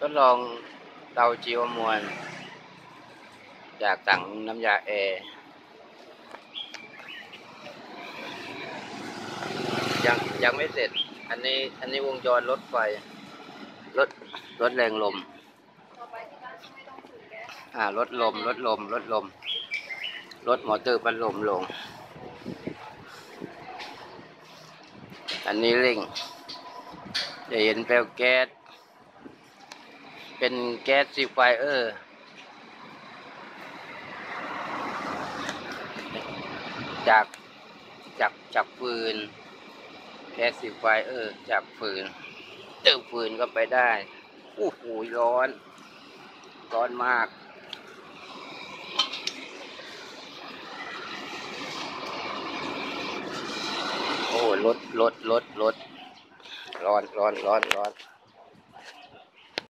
ทดลองเตาจีวมวล จากสั่งน้ำยาแอร์ยังยังไม่เสร็จ อันนี้อันนี้วงจรรถไฟรถรถแรงลม อ่านไม่ต้องถือแก๊สอ่าลมลดลมลดลมลดมอเตอร์พัดลมลง อันนี้เร่งจะเห็นเปลวแก๊ส เป็นแก๊สซีไฟเออร์จากจากจากฟืนแก๊สซีไฟเออร์จากฟืนเติมฟืนก็ไปได้โอ้โหร้อน ร้อนมากโอ้รถรถรถรถร้อนร้อนร้อนร้อน